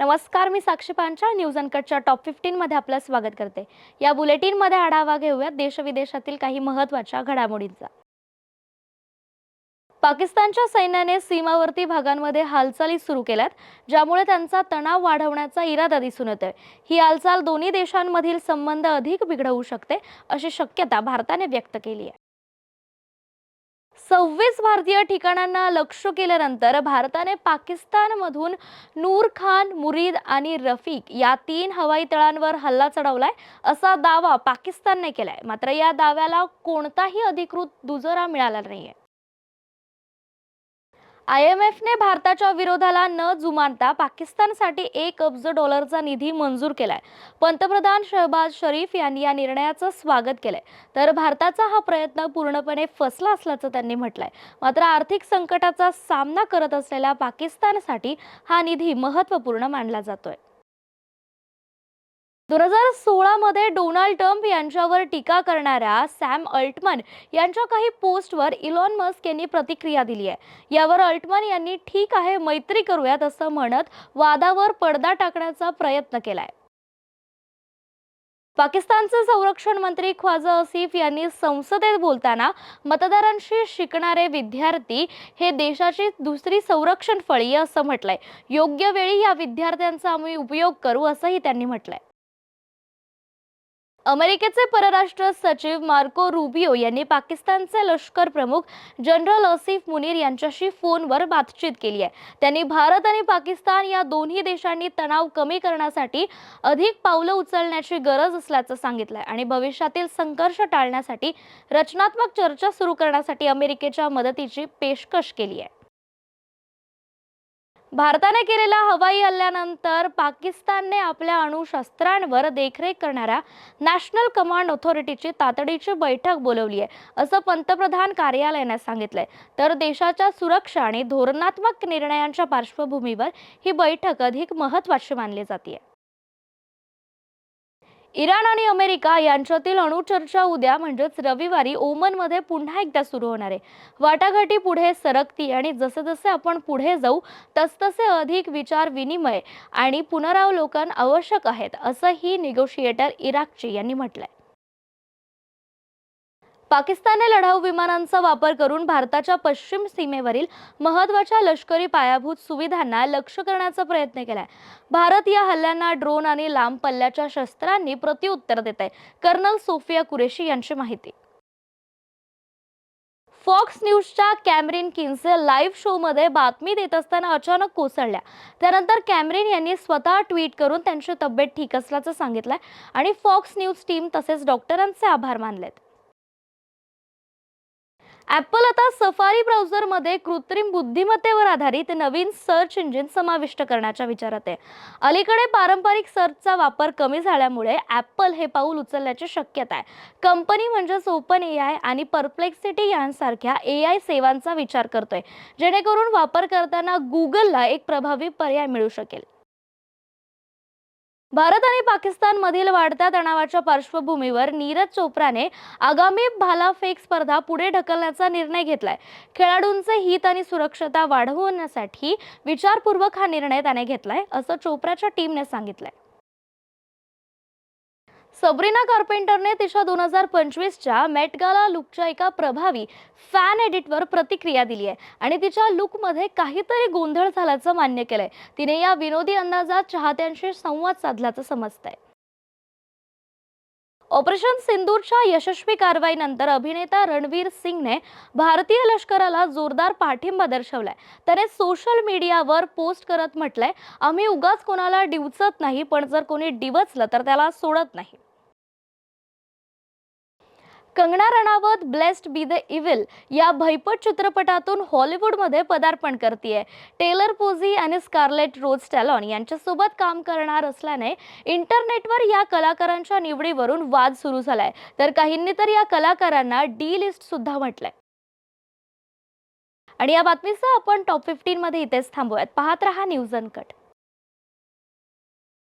नमस्कार मी साक्षी पांचाळ. न्यूज अनकटच्या टॉप फिफ्टीनमध्ये आपलं स्वागत करते. या बुलेटिनमध्ये आढावा घेऊयात देशविदेशातील काही महत्त्वाच्या घडामोडींचा. पाकिस्तानच्या सैन्याने सीमावर्ती भागांमध्ये हालचाली सुरू केल्यात ज्यामुळे त्यांचा तणाव वाढवण्याचा इरादा दिसून येतोय. ही हालचाल दोन्ही देशांमधील संबंध अधिक बिघडवू शकते अशी शक्यता भारताने व्यक्त केली आहे. सव्वीस भारतीय ठिकाणांना लक्ष केल्यानंतर भारताने पाकिस्तानमधून नूर खान मुरीद आणि रफीक या तीन हवाई तळांवर हल्ला चढवलाय असा दावा पाकिस्तानने केलाय. मात्र या दाव्याला कोणताही अधिकृत दुजोरा मिळाला नाहीये. आय एम एफने भारताच्या विरोधाला न जुमानता पाकिस्तानसाठी एक अब्ज डॉलरचा निधी मंजूर केलाय. पंतप्रधान शहबाज शरीफ यांनी या निर्णयाचं स्वागत केलंय. तर भारताचा हा प्रयत्न पूर्णपणे फसला असल्याचं त्यांनी म्हटलंय. मात्र आर्थिक संकटाचा सामना करत असलेल्या पाकिस्तानसाठी हा निधी महत्त्वपूर्ण मानला जातोय. दोन हजार सोळामध्ये डोनाल्ड ट्रम्प यांच्यावर टीका करणाऱ्या सॅम अल्टमन यांच्या काही पोस्टवर इलॉन मस्क यांनी प्रतिक्रिया दिली आहे. यावर अल्टमन यांनी ठीक आहे मैत्री करूयात असं म्हणत वादावर पडदा टाकण्याचा प्रयत्न केलाय. पाकिस्तानचे संरक्षण मंत्री ख्वाजा असिफ यांनी संसदेत बोलताना मतदारांशी शिकणारे विद्यार्थी हे देशाची दुसरी संरक्षण फळी आहे असं म्हटलंय. योग्य वेळी या विद्यार्थ्यांचा आम्ही उपयोग करू असंही त्यांनी म्हटलंय. अमेरिकेचे परराष्ट्र सचिव मार्को रुबियो यांनी पाकिस्तानचे लष्कर प्रमुख जनरल असिफ मुनीर यांच्याशी फोनवर बातचीत केली आहे. त्यांनी भारत आणि पाकिस्तान या दोन्ही देशांनी तणाव कमी करण्यासाठी अधिक पावलं उचलण्याची गरज असल्याचं सांगितलं आहे आणि भविष्यातील संघर्ष टाळण्यासाठी रचनात्मक चर्चा सुरू करण्यासाठी अमेरिकेच्या मदतीची पेशकश केली आहे. भारताने केलेल्या हवाई हल्ल्यानंतर पाकिस्तानने आपल्या अणुशस्त्रांवर देखरेख करणाऱ्या नॅशनल कमांड ऑथॉरिटीची तातडीची बैठक बोलवली आहे असं पंतप्रधान कार्यालयाने सांगितलंय. तर देशाच्या सुरक्षा आणि धोरणात्मक निर्णयांच्या पार्श्वभूमीवर ही बैठक अधिक महत्वाची मानली जाते इराण आणि अमेरिका यांच्यातील अणुचर्चा उद्या म्हणजेच रविवारी ओमनमध्ये पुन्हा एकदा सुरू होणार आहे. वाटाघाटी पुढे सरकती आणि जसे जसे आपण पुढे जाऊ तसतसे अधिक विचार विनिमय आणि पुनरावलोकन आवश्यक आहेत असंही निगोशिएटर इराकची यांनी म्हटलंय. पाकिस्तानने लढाऊ विमानांचा वापर करून भारताच्या पश्चिम सीमेवरील महत्त्वाच्या लष्करी पायाभूत सुविधांना लक्ष करण्याचा प्रयत्न केलाय. भारत या हल्ल्यांना ड्रोन आणि लांब पल्ल्याच्या शस्त्रांनी प्रत्युत्तर देत आहे कर्नल सोफिया कुरेशी यांची माहिती. फॉक्स न्यूजच्या कॅमरिन किन्से लाईव्ह शोमध्ये बातमी देत असताना अचानक कोसळल्या. त्यानंतर कॅमरिन यांनी स्वतः ट्विट करून त्यांची तब्येत ठीक असल्याचं सांगितलंय आणि फॉक्स न्यूज टीम तसेच डॉक्टरांचे आभार मानलेत. ॲपल आता सफारी ब्राउझरमध्ये कृत्रिम बुद्धिमत्तेवर आधारित नवीन सर्च इंजिन समाविष्ट करण्याच्या विचारात आहे. अलीकडे पारंपरिक सर्चचा वापर कमी झाल्यामुळे ॲपल हे पाऊल उचलण्याची शक्यता आहे. कंपनी म्हणजेच ओपन ए आय आणि परप्लेक्सिटी यांसारख्या ए आय सेवांचा विचार करतोय जेणेकरून वापरकर्त्यांना गुगलला एक प्रभावी पर्याय मिळू शकेल. भारत आणि पाकिस्तानमधील वाढत्या तणावाच्या पार्श्वभूमीवर नीरज चोप्राने आगामी भालाफेक स्पर्धा पुढे ढकलण्याचा निर्णय घेतलाय. खेळाडूंचे हित आणि सुरक्षता वाढवण्यासाठी विचारपूर्वक हा निर्णय त्याने घेतलाय असं चोप्राच्या टीमने सांगितलंय. सबरीना कार्पेंटरने तिच्या दोन हजार पंचवीसच्या मेटगाला लुकच्या एका प्रभावी फॅन एडिटवर प्रतिक्रिया दिली आहे. आणि तिच्या लुकमध्ये काहीतरी गोंधळ झाल्याचं मान्य केलंय. तिने या विनोदी अंदाजात चाहत्यांशी संवाद साधल्याचं समजतंय. ऑपरेशन सिंदूरच्या यशस्वी कारवाईनंतर अभिनेता रणवीर सिंगने भारतीय लष्कराला जोरदार पाठिंबा दर्शवलाय. त्याने सोशल मीडियावर पोस्ट करत म्हटलंय आम्ही उगाच कोणाला डिवचत नाही पण जर कोणी डिवचलं तर त्याला सोडत नाही. Kangana Ranaut blessed be the evil या भयपट चित्रपटातून हॉलिवूडमध्ये पदार्पण करते टेलर पोझी आणि स्कारलेट रोज स्टॅलॉन यांच्यासोबत काम करणार असल्याने इंटरनेटवर या कलाकारांच्या निवडीवरून वाद सुरू झालाय. तर काहींनी तर या कलाकारांना डी लिस्ट सुद्धा म्हटलंय. आणि या बातमीसह आपण टॉप फिफ्टीनमध्ये इथेच थांबूयात. पाहत रहा न्यूज अनकट.